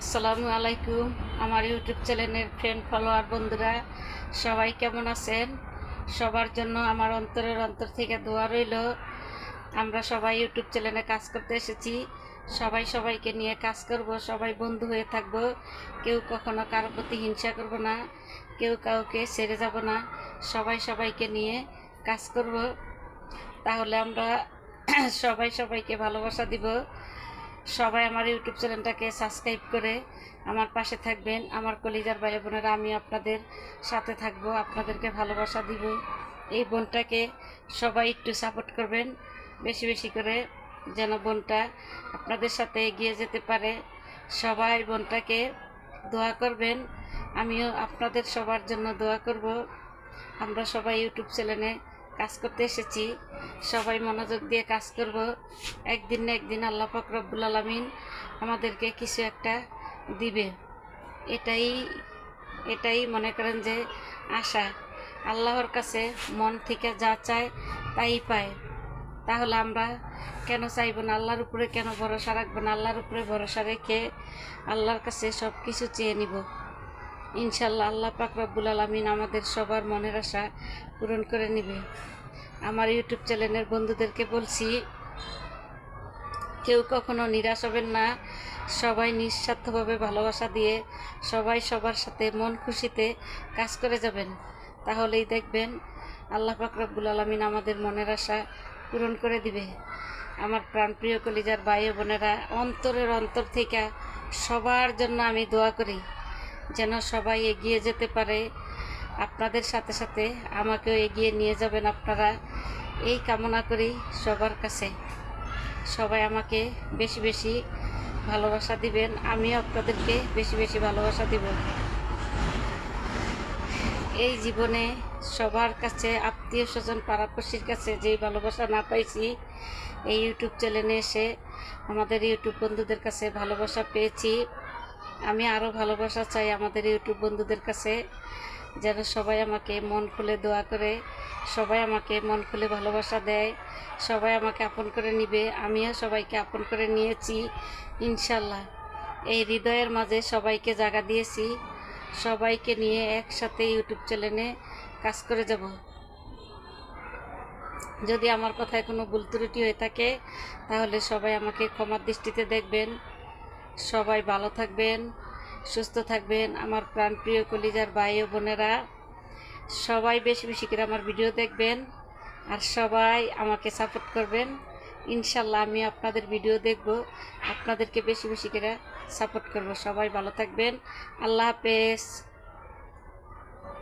আসসালামু আলাইকুম। আমার ইউটিউব চ্যানেলের ফ্রেন্ড ফলোয়ার বন্ধুরা, সবাই কেমন আছেন? সবার জন্য আমার অন্তরের অন্তর থেকে দোয়া রইল। আমরা সবাই ইউটিউব চ্যানেলে কাজ করতে এসেছি। সবাই সবাইকে নিয়ে কাজ করব, সবাই বন্ধু হয়ে থাকব। কেউ কখনো কারোর প্রতি হিংসা করব না, কেউ কাউকে ছেড়ে যাব না। সবাই সবাইকে নিয়ে কাজ করব। তাহলে আমরা সবাই সবাইকে ভালোবাসা দিব। সবাই আমার ইউটিউব চ্যানেলটাকে সাবস্ক্রাইব করে আমার পাশে থাকবেন। আমার কলিজার ভাই বোনেরা, আমি আপনাদের সাথে থাকব, আপনাদেরকে ভালোবাসা দিব। এই বোনটাকে সবাই একটু সাপোর্ট করবেন, বেশি বেশি করে যেন বোনটা আপনাদের সাথে এগিয়ে যেতে পারে। সবাই বোনটাকে দোয়া করবেন, আমিও আপনাদের সবার জন্য দোয়া করব। আমরা সবাই ইউটিউব চ্যানেলে কাজ করতে এসেছি। সবাই মনোযোগ দিয়ে কাজ করব। একদিন না একদিন আল্লাহ পাক রব্বুল আলমিন আমাদেরকে কিছু একটা দিবে। এটাই এটাই মনে করেন যে আশা। আল্লাহর কাছে মন থেকে যা চায় তাই পায়। তাহলে আমরা কেন চাইব না? আল্লাহর উপরে কেন ভরসা রাখব না? আল্লাহর উপরে ভরসা রেখে আল্লাহর কাছে সব কিছু চেয়ে নিব। ইনশাল্লাহ আল্লাহ পাক রব্বুল আলমিন আমাদের সবার মনের আশা পূরণ করে নেবে। আমার ইউটিউব চ্যানেলের বন্ধুদেরকে বলছি, কেউ কখনো নিরাশ হবেন না। সবাই নিঃস্বার্থভাবে ভালোবাসা দিয়ে সবাই সবার সাথে মন খুশিতে কাজ করে যাবেন। তাহলেই দেখবেন আল্লাহ পাক রব্বুল আলমিন আমাদের মনের আশা পূরণ করে দিবে। আমার প্রাণপ্রিয় কলিজার ভাই বোনেরা, অন্তরের অন্তর থেকে সবার জন্য আমি দোয়া করি। যেন সবাই এগিয়ে যেতে পারে। আপনাদের সাথে সাথে আমাকেও এগিয়ে নিয়ে যাবেন আপনারা। এই কামনা করি সবার কাছে। সবাই আমাকে বেশি বেশি ভালোবাসা দিবেন। আমিও আপনাদেরকে বেশি বেশি ভালোবাসা দিব। এই জীবনে সবার কাছে, আত্মীয় স্বজন, পাড়াপড়শির কাছে যেই ভালোবাসা না পাইছি, এই ইউটিউব চ্যানেলে এসে আমাদের ইউটিউব বন্ধুদের কাছে ভালোবাসা পেয়েছি। আমি আরও ভালোবাসা চাই আমাদের ইউটিউব বন্ধুদের কাছে, যেন সবাই আমাকে মন খুলে দোয়া করে, সবাই আমাকে মন খুলে ভালোবাসা দেয়, সবাই আমাকে আপন করে নিবে। আমিও সবাইকে আপন করে নিয়েছি, ইনশাল্লাহ। এই হৃদয়ের মাঝে সবাইকে জায়গা দিয়েছি, সবাইকে নিয়ে একসাথে ইউটিউব চ্যানেলে কাজ করে যাব। যদি আমার কথায় কোনো ভুল ত্রুটি হয়ে থাকে, তাহলে সবাই আমাকে ক্ষমার দৃষ্টিতে দেখবেন। সবাই ভালো থাকবেন, সুস্থ থাকবেন। আমার প্রাণপ্রিয় কলিজার ভাই ও বোনেরা, সবাই বেশি বেশি করে আমার ভিডিও দেখবেন আর সবাই আমাকে সাপোর্ট করবেন। ইনশাল্লাহ আমি আপনাদের ভিডিও দেখব, আপনাদেরকে বেশি বেশি করে সাপোর্ট করব। সবাই ভালো থাকবেন। আল্লাহ হাফেজ।